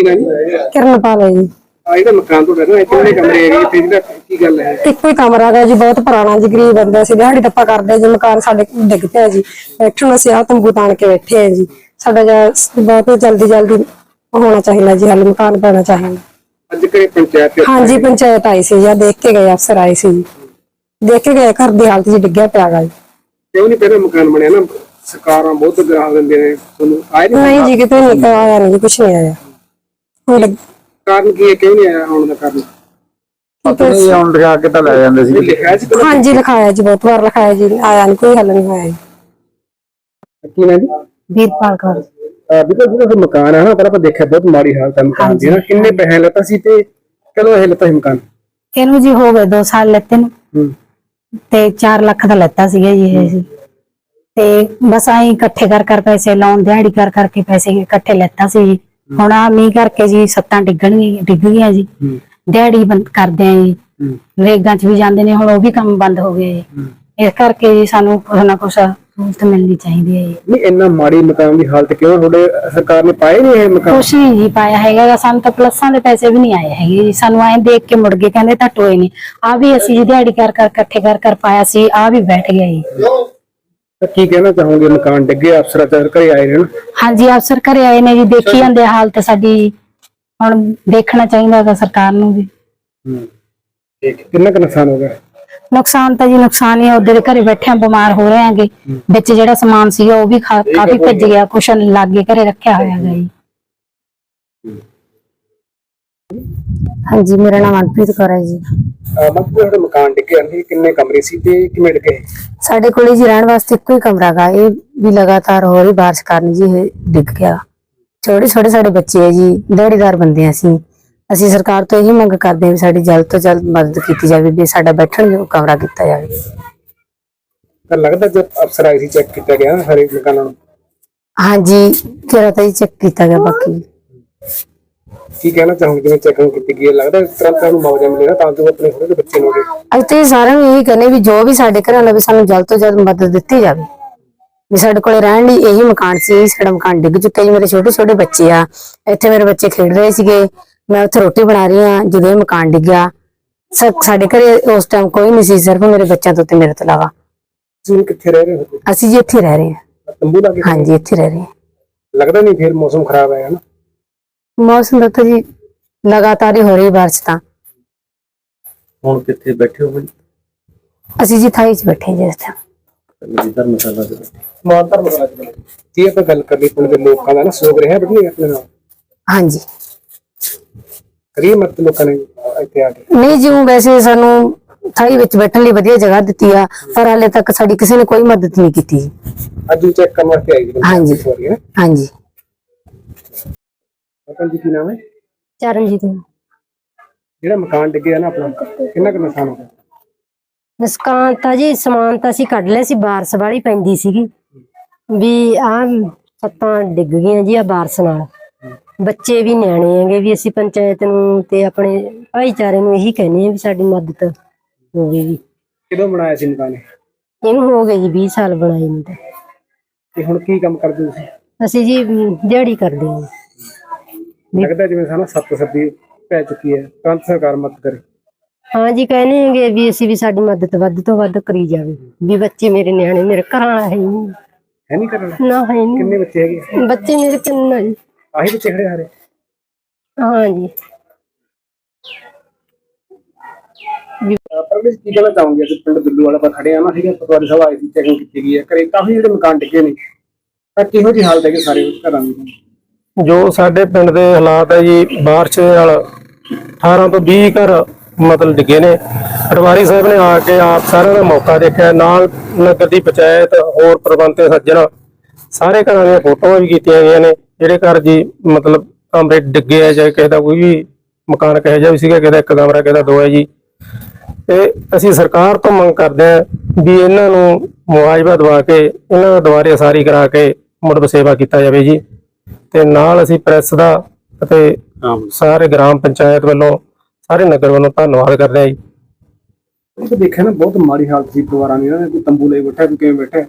ਕੀ ਨਾ ਜੀ? ਕਿਰਨਪਾਲ ਹੈ ਜੀ। ਆ ਮਕਾਨ ਨਾ ਇਹ ਕਿੰਨੇ ਕਮਰੇ ਹੈਗੇ ਤੇ ਜਿਹੜਾ ਕੀ ਗੱਲ ਹੈ? ਇੱਕੋ ਹੀ ਕਮਰਾ ਹੈਗਾ ਜੀ ਬਹੁਤ ਪੁਰਾਣਾ ਜੀ ਗਰੀਬ ਬੰਦਾ ਸੀ ਦਿਹਾੜੀ ਟੱਪਾ ਕਰਦੇ ਜੀ ਮਕਾਨ ਸਾਡੇ ਡਿੱਗ ਪਿਆ ਜੀ। ਬੈਠਣ ਅਸੀਂ ਆਹ ਤੰਬੂ ਤਾਣ ਕੇ ਬੈਠੇ ਆ ਜੀ। ਸਾਡਾ ਜੀ ਬਹੁਤ ਜਲਦੀ ਜਲਦੀ ਹੋਣਾ ਚਾਹੀਦਾ ਜੀ ਹੱਲ ਮਕਾਨ ਪੈਣਾ ਚਾਹੀਦਾ। ਅੱਜ ਕਰੇ ਪੰਚਾਇਤ ਤੇ ਹਾਂਜੀ ਪੰਚਾਇਤ ਆਈ ਸੀ ਜੀ ਦੇਖ ਕੇ ਗਏ ਅਫਸਰ ਆਏ ਸੀ ਜੀ। ਦੇਖ ਕੇ ਗਏ ਘਰ ਦੀ ਹਾਲਤ ਜੀ ਡਿੱਗਿਆ ਪਿਆ ਗਾ ਜੀ। ਕਿਉਂ ਨਹੀਂ ਪਹਿਲਾਂ ਮਕਾਨ ਬਣਿਆ ਨਾ? ਸਰਕਾਰਾਂ ਬਹੁਤ ਗ੍ਰਾਹ ਦਿੰਦੇ ਨੇ ਤੁਹਾਨੂੰ ਆਏ ਨਹੀਂ ਜੀ ਕਿਤੇ ਨਹੀਂ ਆਇਆ ਨਹੀਂ ਕੁਛ ਨਹੀਂ ਆਇਆ। ਹੁਣ ਲੱਗ- ਕਾਰਨ ਕੀ ਹੈ? ਕਿਉਂ ਨਹੀਂ ਆਇਆ ਆਉਣ ਦਾ ਕਾਰਨ? ਨਹੀਂ ਹੁਣ ਲਿਆ ਕੇ ਤਾਂ ਲੈ ਜਾਂਦੇ ਸੀ ਇਹ ਲਿਖਿਆ ਸੀ ਪਹਿਲਾਂ ਹਾਂਜੀ ਲਿਖਾਇਆ ਜੀ ਬਹੁਤ ਵਾਰ ਲਿਖਾਇਆ ਜੀ ਆਇਆ ਨਹੀਂ ਕੋਈ ਹੱਲ ਨਹੀਂ ਹੋਇਆ ਜੀ। ਕੀ ਨਾ ਜੀ? ਵੀਰਪਾਲ ਕੌਰ। ਬਿਕਾ ਜਿਹੜਾ ਇਹ ਮਕਾਨ ਹੈ ਨਾ ਪਰ ਆਪਾਂ ਦੇਖਿਆ ਬਹੁਤ ਮਾੜੀ ਹਾਲਤ ਹੈ ਮਕਾਨ ਦੀ ਨਾ। ਕਿੰਨੇ ਪੈਸੇ ਲੱਤਾ ਸੀ ਤੇ ਕਦੋਂ ਇਹ ਲੱਤਾ ਸੀ ਮਕਾਨ? ਇਹਨੂੰ ਜੀ ਹੋ ਗਏ 2 ਸਾਲ ਲੈਤੇ ਨੂੰ। ਹੂੰ। ਤੇ 4 ਲੱਖ ਦਾ ਲੈਤਾ ਸੀਗਾ ਜੀ ਇਹ ਜੀ। ਤੇ ਬਸ ਆਈ ਇਕੱਠੇ ਕਰ ਕਰ ਪੈਸੇ ਲਾਉਣ ਦਿਹਾੜੀ ਕਰ ਕਰਕੇ ਪੈਸੇ ਇਕੱਠੇ ਲੈਤਾ ਸੀ ਜੀ। ਹੁਣ ਆ ਮੀਂਹ ਕਰਕੇ ਜੀ ਸੱਤਾਂ ਡਿੱਗਣਗੀਆਂ ਡਿੱਗ ਗਈਆਂ ਜੀ। ਦਿਹਾੜੀ ਬੰਦ ਕਰਦੇ ਆ ਜੀ। ਰੇਗਾਂ 'ਚ ਵੀ ਜਾਂਦੇ ਨੇ ਹੁਣ ਉਹ ਵੀ ਕੰਮ ਬੰਦ ਹੋ ਗਏ ਇਸ ਕਰਕੇ ਜੀ ਸਾਨੂੰ ਕੁਛ ਨਾ ਕੁਛ ਸਹੂਲਤ ਮਿਲਣੀ ਚਾਹੀਦੀ ਹੈ ਜੀ। ਨਹੀਂ ਇੰਨਾ ਮਾੜੀ ਮਕਾਨ ਦੀ ਹਾਲਤ ਕਿਉਂ? ਤੁਹਾਡੇ ਸਰਕਾਰ ਨੇ ਪਾਏ ਨਹੀਂ ਇਹ ਮਕਾਨ? ਕੁਛ ਨਹੀਂ ਜੀ ਪਾਇਆ ਹੈਗਾ ਸਾਨੂੰ ਤਾਂ ਪਲੱਸਾਂ ਦੇ ਪੈਸੇ ਵੀ ਨਹੀਂ ਆਏ ਹੈਗੇ ਜੀ। ਸਾਨੂੰ ਐਂ ਦੇਖ ਕੇ ਮੁੜ ਗਏ ਕਹਿੰਦੇ ਤਾਂ ਟੋਏ ਨਹੀਂ। ਆ ਵੀ ਅਸੀਂ ਜੀ ਦਿਹਾੜੀ ਕਰ ਕਰ ਇਕੱਠੇ ਕਰ ਕਰ ਪਾਇਆ ਸੀ ਆ ਵੀ ਬੈਠ ਗਿਆ ਜੀ। ਤਾਂ ਕੀ ਕਹਿਣਾ ਚਾਹੋਗੇ? ਮਕਾਨ ਡਿੱਗੇ ਅਫਸਰ ਅਚਾਰ ਘਰੇ ਆਏ ਨੇ ਨਾ। ਹਾਂਜੀ ਅਫਸਰ ਘਰੇ ਆਏ ਨੇ ਜੀ। ਦੇਖੀ ਜਾਂਦੇ ਆ ਹਾਲਤ ਸਾਡੀ। ਹੁਣ ਦੇਖਣਾ ਚਾਹੀਦਾ ਹੈਗਾ ਸਰਕਾਰ ਨੂੰ ਵੀ। ਹੂੰ। ਠੀਕ ਹੈ। ਕਿੰਨਾ ਕੁ ਨੁਕਸਾਨ ਹੋ ਗਿਆ? ਨੁਕਸਾਨ ਤਾਂ ਜੀ ਨੁਕਸਾਨ ਹੀ ਆ। ਉਹਦੇ ਘਰੇ ਬੈਠੇ ਆ ਬਿਮਾਰ ਹੋ ਰਹੇ ਆਂਗੇ। ਵਿੱਚ ਜਿਹੜਾ ਸਮਾਨ ਸੀਗਾ ਉਹ ਵੀ ਖਾ- ਕਾਫੀ ਭੱਜ ਗਿਆ। ਕੁਛ ਲਾਗੇ ਘਰੇ ਰੱਖਿਆ ਹੋਇਆ ਹੈਗਾ ਜੀ। ਹਾਂਜੀ ਮੇਰਾ ਨਾਮ ਮਨਪ੍ਰੀਤ ਕੌਰ ਹੈ ਜੀ। ਮਤਲਬ ਤੁਹਾਡੇ ਮਕਾਨ ਡਿੱਗੇ ਨੇ ਕਿੰਨੇ ਕਮਰੇ ਸੀ ਤੇ ਕਿਵੇਂ ਡਿੱਗੇ? ਸਾਡੇ ਕੋਲੇ ਜੀ ਰਹਿਣ ਵਾਸਤੇ ਇੱਕੋ ਹੀ ਕਮਰਾ ਗਾ। ਇਹ ਵੀ ਲਗਾਤਾਰ ਹੋ ਰਹੀ ਬਾਰਿਸ਼ ਕਾਰਨ ਜੀ ਇਹ ਡਿੱਗ ਗਿਆ। ਛੋਟੇ ਛੋਟੇ ਸਾਡੇ ਬੱਚੇ ਹੈ ਜੀ ਦਿਹਾੜੀਦਾਰ ਬੰਦੇ ਹਾਂ ਅਸੀਂ। ਅਸੀਂ ਸਰਕਾਰ ਤੋਂ ਇਹੀ ਮੰਗ ਕਰਦੇ ਹਾਂ ਵੀ ਸਾਡੀ ਜਲਦ ਤੋਂ ਜਲਦ ਮਦਦ ਕੀਤੀ ਜਾਵੇ ਵੀ ਸਾਡਾ ਬੈਠਣ ਨੂੰ ਕਮਰਾ ਕੀਤਾ ਜਾਵੇ। ਤਾਂ ਲੱਗਦਾ ਜਦ ਅਫਸਰ ਆਏ ਸੀ ਚੈੱਕ ਕੀਤਾ ਗਿਆ ਹਰੇਕ ਮਕਾਨਾਂ ਨੂੰ? ਹਾਂਜੀ ਤੇਰਾ ਤਾਂ ਜੀ ਚੈੱਕ ਕੀਤਾ ਗਿਆ ਬਾਕੀ। ਕੀ ਕਹਿਣਾ ਚਾਹੋਗੇ? ਜਿਵੇਂ ਚੈਕਿੰਗ ਕੀਤੀ ਗਈ ਹੈ ਲੱਗਦਾ ਤੁਰੰਤ ਨੂੰ ਮੁਆਵਜ਼ਾ ਮਿਲੇਗਾ ਤਾਂ ਜੋ ਆਪਣੇ ਥੋੜੇ ਬੱਚੇ ਨੂੰ ਅੱਜ ਤੇ ਸਾਰਿਆਂ ਨੂੰ ਇਹੀ ਕਹਿੰਦੇ ਵੀ ਜੋ ਵੀ ਸਾਡੇ ਘਰਾਂ ਦਾ ਵੀ ਸਾਨੂੰ ਜਲਦ ਤੋਂ ਜਲਦ ਮਦਦ ਦਿੱਤੀ ਜਾਵੇ। ਵੀ ਸਾਡੇ ਕੋਲੇ ਰਹਿਣ ਲਈ ਇਹੀ ਮਕਾਨ ਸੀ ਸਾਡਾ ਮਕਾਨ ਡਿੱਗ ਚੁੱਕਾ ਜੀ ਮੇਰੇ ਛੋਟੇ ਛੋਟੇ ਬੱਚੇ ਆ। ਇੱਥੇ ਮੇਰੇ ਬੱਚੇ ਖੇਡ ਰਹੇ ਸੀਗੇ ਮੈਂ ਉੱਥੇ ਰੋਟੀ ਬਣਾ ਰਹੀ ਆ ਜਦੋਂ ਇਹ ਮਕਾਨ ਡਿੱਗਿਆ। ਸਾਡੇ ਘਰੇ ਉਸ ਟਾਈਮ ਕੋਈ ਨਹੀਂ ਸੀ ਸਿਰਫ ਮੇਰੇ ਬੱਚਿਆਂ ਤੋਂ ਤੇ ਮੇਰੇ ਤੋਂ ਇਲਾਵਾ। ਤੁਸੀਂ ਕਿੱਥੇ ਰਹਿ ਰਹੇ ਹੋ? ਅਸੀਂ ਜੀ ਇੱਥੇ ਰਹਿ ਰਹੇ ਹਾਂ। ਤੰਬੂ ਲਾ ਕੇ ਹਾਂਜੀ ਇੱਥੇ ਰਹਿ ਰਹੇ ਹਾਂ। ਲੱਗਦਾ ਨਹੀਂ ਫਿਰ ਮੌਸਮ ਖਰਾਬ ਹੈ ਨਾ। ਮੌਸਮ ਦਾ ਤਾਂ ਜੀ ਲਗਾਤਾਰ ਹੀ ਹੋ ਰਹੀ ਬਾਰਿਸ਼ ਤਾਂ। ਹੁਣ ਕਿੱਥੇ ਬੈਠੇ ਹੋ ਬਈ? ਅਸੀਂ ਜੀ ਥਾਈ 'ਚ ਬੈਠੇ ਜੀ ਇਸ time। ਮੇਰੀ ਧਰਮਸ਼ਾਲਾ ਦੇ ਵਿੱਚ। ਜੀ ਆਪਾਂ ਗੱਲ ਕਰਨੀ ਪਿੰਡ ਦੇ ਲੋਕਾਂ ਦਾ ਨਾ ਸੋਗ ਰਿਹਾ ਬਣੀ ਆਪਣੇ ਨਾਲ? ਹਾਂਜੀ। ਕਰੀਏ ਮਤ ਲੋਕਾਂ ਨੇ ਇੱਥੇ ਆ ਕੇ? ਨਹੀਂ ਜੀ ਊਂ ਵੈਸੇ ਸਾਨੂੰ ਥਾਈ ਵਿੱਚ ਬੈਠਣ ਲਈ ਵਧੀਆ ਜਗ੍ਹਾ ਦਿੱਤੀ ਆ ਪਰ ਹਾਲੇ ਤੱਕ ਸਾਡੀ ਕਿਸੇ ਨੇ ਕੋਈ ਮਦਦ ਨਹੀਂ ਕੀਤੀ ਜੀ। ਅੱਜ ਵੀ ਚੈੱਕ ਕਰਨ ਵਾਸਤੇ ਆਈ ਜੀ। ਹਾਂਜੀ। ਹੋ ਰਹੀ ਹੈ ਹਾਂਜੀ। ਪਤਾ ਜੀ ਕੀ ਨਾਮ ਹੈ? ਚਰਨਜੀਤ। ਜਿਹੜਾ ਮਕਾਨ ਡਿੱਗਿਆ ਨਾ ਆਪਣਾ ਕਿੰਨਾ ਕੁ ਨੁਕਸਾਨ ਹੋ ਗਿਆ? ਤਾਂ ਜੀ ਸਮਾਨ ਤਾਂ ਅਸੀਂ ਕੱਢ ਲਿਆ ਸੀ ਬਾਰਸ ਵਾਲੀ ਪੈਂਦੀ ਸੀਗੀ। ਵੀ ਆ ਛੱਤਾਂ ਡਿੱਗ ਗਈਆਂ ਜੀ ਆ ਬਾਰਸ ਨਾਲ। ਬੱਚੇ ਵੀ ਨਿਆਣੇ ਹੈਗੇ ਵੀ ਅਸੀਂ ਪੰਚਾਇਤ ਨੂੰ ਤੇ ਆਪਣੇ ਭਾਈਚਾਰੇ ਨੂੰ ਇਹੀ ਕਹਿੰਦੇ ਆ ਵੀ ਸਾਡੀ ਮਦਦ ਹੋਵੇ ਵੀ ਕਿਦੋਂ ਬਣਾਇਆ ਸੀ ਮਕਾਨ ਇਹ? ਇਹਨੂੰ ਹੋ ਗਏ ਜੀ 20 ਸਾਲ ਬਣਾਏ ਨੂੰ ਤਾਂ। ਤੇ ਹੁਣ ਕੀ ਕੰਮ ਕਰਦੇ ਤੁਸੀਂ? ਅਸੀਂ ਜੀ ਅਮ, ਦਿਹਾੜੀ ਕਰਦੇ ਹਾਂ। ਲੱਗਦਾ ਜਿਵੇਂ ਸਾਨੂੰ ਸੱਤ ਸੱਦੀ ਪੈ ਚੁੱਕੀ ਹੈ। ਤੁਰੰਤ ਸਰਕਾਰ ਮਦਦ ਕਰੇ। ਹਾਂ ਜੀ ਕਹਿੰਦੇ ਹੈਗੇ ਵੀ ਅਸੀਂ ਵੀ ਸਾਡੀ ਮਦਦ ਵੱਧ ਤੋਂ ਵੱਧ ਕਰੀ ਜਾਵੇ। ਵੀ ਬੱਚੇ ਮੇਰੇ ਨਿਆਣੇ ਮੇਰੇ ਘਰਾਂ ਹੈ ਹੀ ਨਹੀਂ। ਹੈ ਨਹੀਂ ਕਰਨਾ ਨਾ ਹੈ ਨਹੀਂ। ਕਿੰਨੇ ਬੱਚੇ ਹੈਗੇ? ਬੱਚੇ ਮੇਰੇ ਤਿੰਨ ਆ ਜੀ। ਆਹੀ ਬੱਚੇ ਖੜੇ ਹਾਰੇ? ਹਾਂ ਜੀ। ਪਰ ਮੈਂ ਕੀ ਕਹਿਣਾ ਚਾਹੂੰਗੀ ਅਸੀਂ ਪਿੰਡ ਦੁੱਲੂ ਵਾਲਾ ਪਰ ਖੜੇ ਆ ਨਾ ਠੀਕ ਹੈ? ਪਟਵਾਰੀ ਸਾਹਿਬ ਆਏ ਸੀ ਚੈਕਿੰਗ ਕੀਤੀ ਗਈ ਹੈ। ਘਰੇ ਕਾਫੀ ਜਿਹੜੇ ਮਕਾਨ ਡਿੱਗੇ ਨੇ ਤਾਂ ਕਿਹੋ ਜਿਹੀ ਹਾਲਤ ਹੈ ਕਿ ਸਾਰੇ ਘਰਾਂ ਦੀ? ਜੋ ਸਾਡੇ ਪਿੰਡ ਦੇ ਹਾਲਾਤ ਹੈ ਜੀ, ਬਾਰਿਸ਼ ਦੇ ਨਾਲ 18 ਤੋਂ 20 ਘਰ ਮਤਲਬ ਡਿੱਗੇ ਨੇ। ਪਟਵਾਰੀ ਸਾਹਿਬ ਨੇ ਆ ਕੇ ਆਪ ਸਾਰਿਆਂ ਦਾ ਮੌਕਾ ਦੇਖਿਆ। ਨਾਲ ਨਗਰ ਦੀ ਪੰਚਾਇਤ, ਹੋਰ ਪ੍ਰਬੰਧਕ ਸੱਜਣ, ਸਾਰੇ ਘਰਾਂ ਦੀਆਂ ਫੋਟੋਆਂ ਵੀ ਕੀਤੀਆਂ ਗਈਆਂ ਨੇ। ਜਿਹੜੇ ਘਰ ਜੀ, ਮਤਲਬ ਕਮਰੇ ਡਿੱਗੇ ਆ ਜਾਂ ਕਿਸੇ ਦਾ ਕੋਈ ਵੀ ਮਕਾਨ ਕਹੇ ਜਾ ਵੀ ਸੀਗਾ ਕਿਸੇ ਦਾ ਇੱਕ ਕਮਰਾ ਕਿਸੇ ਦਾ ਦੋ ਹੈ ਜੀ। ਤੇ ਅਸੀਂ ਸਰਕਾਰ ਤੋਂ ਮੰਗ ਕਰਦੇ ਹਾਂ ਵੀ ਇਹਨਾਂ ਨੂੰ ਮੁਆਵਜ਼ਾ ਦਵਾ ਕੇ, ਇਹਨਾਂ ਦਾ ਦੁਬਾਰੇ ਸਾਰੀ ਕਰਾ ਕੇ ਮੁੜ ਸੇਵਾ ਕੀਤਾ ਜਾਵੇ ਜੀ। ਤੇ ਨਾਲ ਅਸੀਂ ਪ੍ਰੈਸ ਦਾ ਅਤੇ ਸਾਰੇ ਗ੍ਰਾਮ ਪੰਚਾਇਤ ਵੱਲੋਂ ਸਾਰੇ ਨਗਰ ਵੱਲੋਂ ਧੰਨਵਾਦ ਕਰਦੇ ਹਾਂ ਜੀ। ਉਹ ਦੇਖਿਆ ਨਾ ਬਹੁਤ ਮਾੜੀ ਹਾਲਤ ਸੀ ਪਰਿਵਾਰਾਂ ਦੀ ਨਾ ਕੋਈ ਤੰਬੂ ਲਈ ਬੈਠਾ ਕੋਈ ਕਿਵੇਂ ਬੈਠਾ।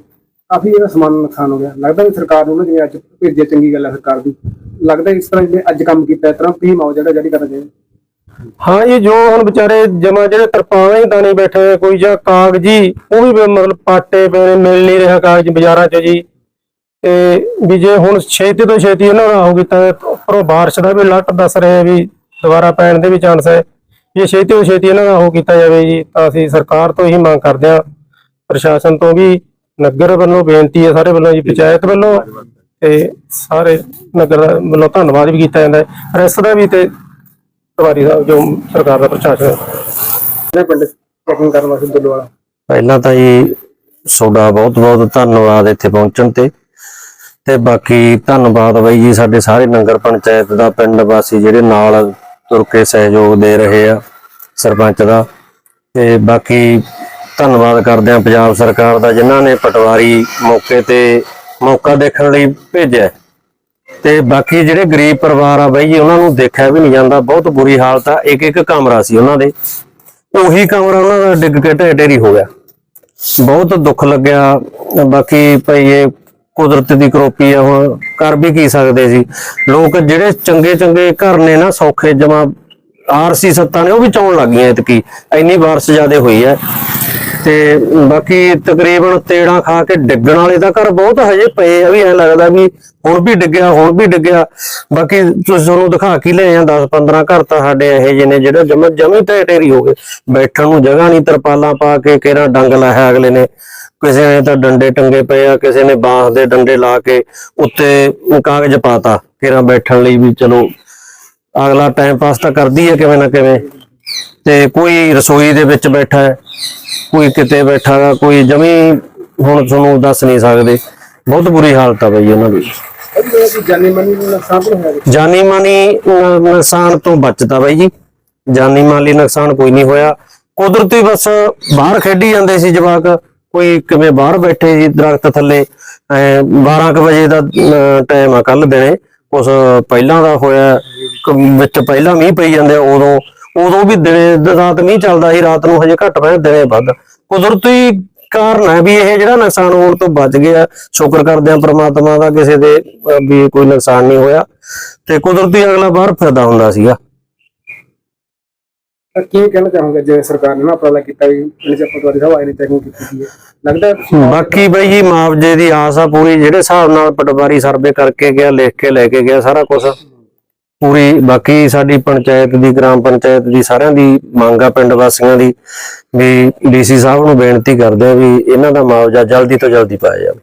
ਕਾਫੀ ਇਹਦਾ ਸਮਾਨ ਨੁਕਸਾਨ ਹੋ ਗਿਆ। ਲੱਗਦਾ ਵੀ ਸਰਕਾਰ ਨੂੰ ਨਾ ਜਿਵੇਂ ਅੱਜ ਭੇਜਿਆ ਚੰਗੀ ਗੱਲ ਹੈ ਸਰਕਾਰ ਦੀ। ਲੱਗਦਾ ਇਸ ਤਰ੍ਹਾਂ ਜਿਵੇਂ ਅੱਜ ਕੰਮ ਕੀਤਾ ਇਸ ਤਰ੍ਹਾਂ ਵੀ ਮਾਓ ਜਿਹੜਾ ਜਾਰੀ ਕਰਨਾ ਚਾਹੀਦਾ ਹਾਂ ਇਹ ਜੋ ਹੁਣ ਵਿਚਾਰੇ ਜਮਾ ਜਿਹੜੇ ਤਰਪਾਲਾਂ ਹੀ ਦਾਣੇ ਬੈਠੇ ਹੋਏ, ਕੋਈ ਜਾਂ ਕਾਗਜੀ ਉਹ ਵੀ ਮਤਲਬ ਪਾਟੇ ਪਏ ਨੇ, ਮਿਲ ਨਹੀਂ ਰਿਹਾ ਕਾਗਜ਼ ਬਾਜ਼ਾਰਾਂ 'ਚ ਜੀ। ਤੇ ਵੀ ਜੇ ਹੁਣ ਛੇਤੀ ਤੋਂ ਛੇਤੀ ਇਹਨਾਂ ਦਾ ਹੋ ਕੀਤਾ ਉੱਪਰੋਂ ਬਾਰਿਸ਼ ਦਾ ਵੀ ਲੱਟ ਦੱਸ ਰਹੇ ਵੀ ਦੁਬਾਰਾ ਪੈਣ ਦੇ ਵੀ ਚਾਂਸ ਹੈ। ਜੇ ਛੇਤੀ ਤੋਂ ਛੇਤੀ ਇਹਨਾਂ ਦਾ ਹੋ ਕੀਤਾ ਜਾਵੇ ਜੀ ਤਾਂ ਅਸੀਂ ਸਰਕਾਰ ਤੋਂ ਇਹੀ ਮੰਗ ਕਰਦੇ ਹਾਂ। ਪ੍ਰਸ਼ਾਸਨ ਤੋਂ ਵੀ ਨਗਰ ਵੱਲੋਂ ਬੇਨਤੀ ਹੈ ਸਾਰੇ ਵੱਲੋਂ ਜੀ ਪੰਚਾਇਤ ਵੱਲੋਂ ਤੇ ਸਾਰੇ ਨਗਰ ਵੱਲੋਂ ਧੰਨਵਾਦ ਵੀ ਕੀਤਾ ਜਾਂਦਾ ਹੈ। ਰੈਸਟ ਦਾ ਵੀ ਤੇ ਪਟਵਾਰੀ ਸਾਹਿਬ ਜੋ ਸਰਕਾਰ ਦਾ ਪ੍ਰਸ਼ਾਸਨ ਹੈ। ਜਿਹੜੇ ਪਿੰਡ ਚੈਕਿੰਗ ਕਰਨ ਵਾਸਤੇ ਦੁੱਲੂ ਵਾਲਾ ਪਹਿਲਾਂ ਤਾਂ ਜੀ ਤੁਹਾਡਾ ਬਹੁਤ ਬਹੁਤ ਧੰਨਵਾਦ ਇੱਥੇ ਪਹੁੰਚਣ ਤੇ। ਤੇ ਬਾਕੀ ਧੰਨਵਾਦ ਬਾਈ ਜੀ ਸਾਡੇ ਸਾਰੇ ਨਗਰ ਪੰਚਾਇਤ ਦਾ, ਪਿੰਡ ਵਾਸੀ ਜਿਹੜੇ ਨਾਲ ਤੁਰ ਕੇ ਸਹਿਯੋਗ ਦੇ ਰਹੇ ਆ ਸਰਪੰਚ ਦਾ। ਤੇ ਬਾਕੀ ਧੰਨਵਾਦ ਕਰਦੇ ਆ ਪੰਜਾਬ ਸਰਕਾਰ ਦਾ, ਜਿਨ੍ਹਾਂ ਨੇ ਪਟਵਾਰੀ ਮੌਕੇ ਤੇ ਮੌਕਾ ਦੇਖਣ ਲਈ ਭੇਜਿਆ। ਤੇ ਬਾਕੀ ਜਿਹੜੇ ਗਰੀਬ ਪਰਿਵਾਰ ਆ ਬਾਈ ਜੀ, ਉਹਨਾਂ ਨੂੰ ਦੇਖਿਆ ਵੀ ਨਹੀਂ ਜਾਂਦਾ, ਬਹੁਤ ਬੁਰੀ ਹਾਲਤ ਆ। ਇੱਕ ਇੱਕ ਕਮਰਾ ਸੀ ਉਹਨਾਂ ਦੇ। ਉਹੀ ਕਮਰਾ ਉਹਨਾਂ ਦਾ ਡਿੱਗ ਕੇ ਢਹਿ ਢੇਰੀ ਹੋ ਗਿਆ। ਬਹੁਤ ਦੁੱਖ ਲੱਗਿਆ। ਬਾਕੀ ਭਈ ਇਹ ਕੁਦਰਤ ਦੀ ਕਰੋਪੀ ਆ, ਹੁਣ ਕਰ ਵੀ ਕੀ ਸਕਦੇ ਸੀ ਲੋਕ ਜਿਹੜੇ ਚੰਗੇ ਚੰਗੇ ਘਰ ਨੇ ਨਾ, ਸੌਖੇ ਜਮਾ ਆਰਸੀ ਸੱਤਾਂ ਨੇ, ਉਹ ਵੀ ਚੌਣ ਲੱਗ ਗਈਆਂ ਇਤਕੀ ਇੰਨੀ ਬਾਰਿਸ਼ ਜ਼ਿਆਦਾ ਹੋਈ ਹੈ। ਤੇ ਬਾਕੀ ਤਕਰੀਬਨ ਤੇੜਾਂ ਖਾ ਕੇ ਡਿੱਗਣ ਵਾਲੇ ਦਾ ਘਰ ਬਹੁਤ ਹਜੇ ਪਏ ਆ, ਵੀ ਐ ਲੱਗਦਾ ਵੀ ਹੁਣ ਵੀ ਡਿੱਗਿਆ, ਹੁਣ ਵੀ ਡਿੱਗਿਆ। ਬਾਕੀ ਤੁਸੀਂ ਤੁਹਾਨੂੰ ਦਿਖਾ ਕੇ ਲੈ ਆ 10 15 ਘਰ ਤਾਂ ਸਾਡੇ ਇਹੋ ਜਿਹੇ ਨੇ ਜਿਹੜੇ ਜਮ ਜਮੀ ਢਹਿ ਹੋ ਗਏ। ਬੈਠਣ ਨੂੰ ਜਗ੍ਹਾ ਨਹੀਂ, ਤਰਪਾਲਾਂ ਪਾ ਕੇ ਕਿਹੜਾ ਡੰਗ ਲਾਇਆ ਅਗਲੇ ਨੇ। ਕਿਸੇ ਨੇ ਤਾਂ ਡੰਡੇ ਟੰਗੇ ਪਏ ਆ, ਕਿਸੇ ਨੇ ਬਾਂਸ ਦੇ ਡੰਡੇ ਲਾ ਕੇ ਉੱਤੇ ਕਾਗਜ਼ ਪਾਤਾ, ਕਿਹੜਾ ਬੈਠਣ ਲਈ ਵੀ ਚਲੋ, ਅਗਲਾ ਟਾਈਮ ਪਾਸ ਤਾਂ ਕਰਦੀ ਹੈ ਕਿਵੇਂ ਨਾ ਕਿਵੇਂ। ਤੇ ਕੋਈ ਰਸੋਈ ਦੇ ਵਿੱਚ ਬੈਠਾ ਹੈ ਕੋਈ ਕਿਤੇ ਬੈਠਾ ਗਾ ਕੋਈ ਜਮੀ ਹੁਣ ਤੁਹਾਨੂੰ ਦੱਸ ਨਹੀਂ ਸਕਦੇ। ਬਹੁਤ ਬੁਰੀ ਹਾਲਤ ਆ ਬਈ ਉਹਨਾਂ ਦੀ। ਜਾਨੀ ਮਾਨੀ ਨੁਕਸਾਨ ਤੋਂ ਬਚਦਾ ਬਾਈ ਜੀ। ਜਾਨੀ ਮਾਲੀ ਨੁਕਸਾਨ ਕੋਈ ਨਹੀਂ ਹੋਇਆ। ਕੁਦਰਤੀ ਬਸ ਬਾਹਰ ਖੇਡੀ ਜਾਂਦੇ ਸੀ ਜਵਾਕ। ਕੋਈ ਕਿਵੇਂ ਬਾਹਰ ਬੈਠੇ ਸੀ ਦਰਖਤ ਥੱਲੇ। 12 ਕੁ ਵਜੇ ਦਾ ਟਾਈਮ ਆ ਕੱਲ ਦਿਨੇ। ਉਸ ਪਹਿਲਾਂ ਦਾ ਹੋਇਆ ਵਿੱਚ ਪਹਿਲਾਂ ਮੀਂਹ ਪਈ ਜਾਂਦੇ ਆ, ਉਦੋਂ ਉਦੋਂ ਵੀ ਦਿਨੇ ਰਾਤ ਮੀਂਹ ਚੱਲਦਾ ਸੀ ਰਾਤ ਨੂੰ ਹਜੇ ਘੱਟ ਪਏ ਦਿਨੇ ਵੱਧ। ਕੁਦਰਤੀ ਕਾਰਨ ਹੈ ਵੀ ਇਹ ਜਿਹੜਾ ਨੁਕਸਾਨ ਹੋਣ ਤੋਂ ਬਚ ਗਿਆ। ਸ਼ੁਕਰ ਕਰਦੇ ਆ ਪ੍ਰਮਾਤਮਾ ਦਾ ਕਿਸੇ ਦੇ ਵੀ ਕੋਈ ਨੁਕਸਾਨ ਨਹੀਂ ਹੋਇਆ। ਤੇ ਕੁਦਰਤੀ ਅਗਲਾ ਬਾਹਰ ਫਿਰਦਾ ਹੁੰਦਾ ਸੀਗਾ। ਕੀ ਕਹਿਣਾ ਚਾਹੋਗੇ? ਜਿਵੇਂ ਸਰਕਾਰ ਨੇ ਨਾ ਉਪਰਾਲਾ ਕੀਤਾ ਵੀ ਪਿੰਡ ਚ ਪਟਵਾਰੀ ਸਾਹਿਬ ਆਏ ਨੇ ਚੈਕਿੰਗ ਕੀਤੀ ਹੈ ਲੱਗਦਾ ਹੈ ਬਾਕੀ ਬਈ ਜੀ ਮੁਆਵਜ਼ੇ ਦੀ ਆਸ ਆ ਪੂਰੀ ਜਿਹੜੇ ਹਿਸਾਬ ਨਾਲ ਪਟਵਾਰੀ ਸਰਵੇ ਕਰਕੇ ਗਿਆ ਲਿਖ ਕੇ ਲੈ ਕੇ ਗਿਆ ਸਾਰਾ ਕੁਝ ਪੂਰੀ ਬਾਕੀ ਸਾਡੀ ਪੰਚਾਇਤ ਦੀ, ਗ੍ਰਾਮ ਪੰਚਾਇਤ ਦੀ, ਸਾਰਿਆਂ ਦੀ ਮੰਗ ਆ ਪਿੰਡ ਵਾਸੀਆਂ ਦੀ ਵੀ ਡੀਸੀ ਸਾਹਿਬ ਨੂੰ ਬੇਨਤੀ ਕਰਦੇ ਆ ਵੀ ਇਹਨਾਂ ਦਾ ਮੁਆਵਜ਼ਾ ਜਲਦੀ ਤੋਂ ਜਲਦੀ ਪਾਇਆ ਜਾਵੇ।